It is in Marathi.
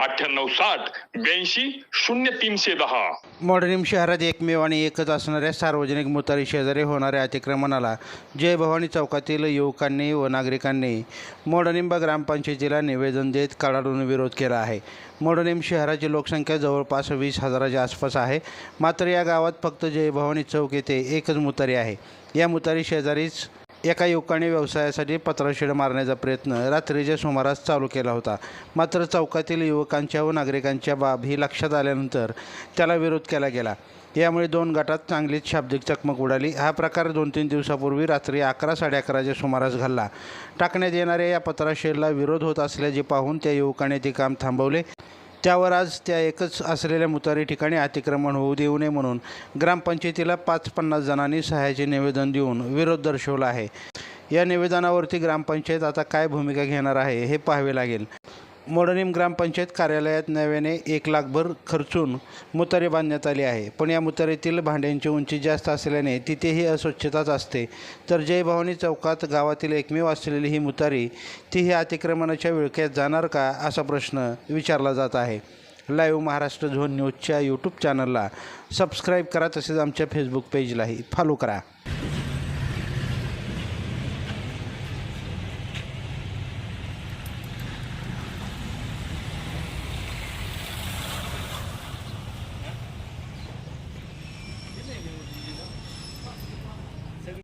अठ्ठ्याण्णव साठ ब्याऐंशी शून्य तीनशे दहा. मॉडर्निम शहरात एकमेव आणि एकच असणाऱ्या सार्वजनिक मुतारी शेजारी होणाऱ्या अतिक्रमणाला जय भवानी चौकातील युवकांनी व नागरिकांनी मोडणिंबा ग्रामपंचायतीला निवेदन देत कडाडून विरोध केला आहे. मॉडर्निम शहराची लोकसंख्या जवळपास वीस हजाराच्या आसपास आहे. मात्र या गावात फक्त जय भवानी चौक येथे एकच मुतारी आहे. या मुतारी शेजारीच एका युवकाने व्यवसायासाठी पत्राशेड मारण्याचा प्रयत्न रात्रीच्या सुमारास चालू केला होता. मात्र चौकातील युवकांच्या व नागरिकांच्या बाब ही लक्षात आल्यानंतर त्याला विरोध केला गेला. यामुळे दोन गटात चांगलीच शाब्दिक चकमक उडाली. हा प्रकार दोन तीन दिवसापूर्वी रात्री अकरा साडे अकराच्या सुमारास घडला. टाकण्यात येणाऱ्या या पत्राशेडला विरोध होत असल्याचे पाहून त्या युवकाने ते काम थांबवले. त्यावर आज त्या एकच असलेल्या मुतारी ठिकाणी अतिक्रमण होऊ देऊ नये म्हणून ग्रामपंचायतीला पाच पन्नास जणांनी सहाय्याचे निवेदन देऊन विरोध दर्शवला आहे. या निवेदनावरती ग्रामपंचायत आता काय भूमिका घेणार आहे हे पाहावे लागेल. मोडणीम ग्रामपंचायत कार्यालयात नव्याने एक लाखभर खर्चून मुतारी बांधण्यात आली आहे. पण या मुतारीतील भांड्यांची उंची जास्त असल्याने तिथेही अस्वच्छताच असते. तर जय भवानी चौकात गावातील एकमेव असलेली ही मुतारी तीही अतिक्रमणाच्या विळख्यात जाणार का असा प्रश्न विचारला जात आहे. लाईव्ह महाराष्ट्र झोन न्यूजच्या यूट्यूब चॅनलला सबस्क्राईब करा तसेच आमच्या फेसबुक पेजलाही फॉलो करा.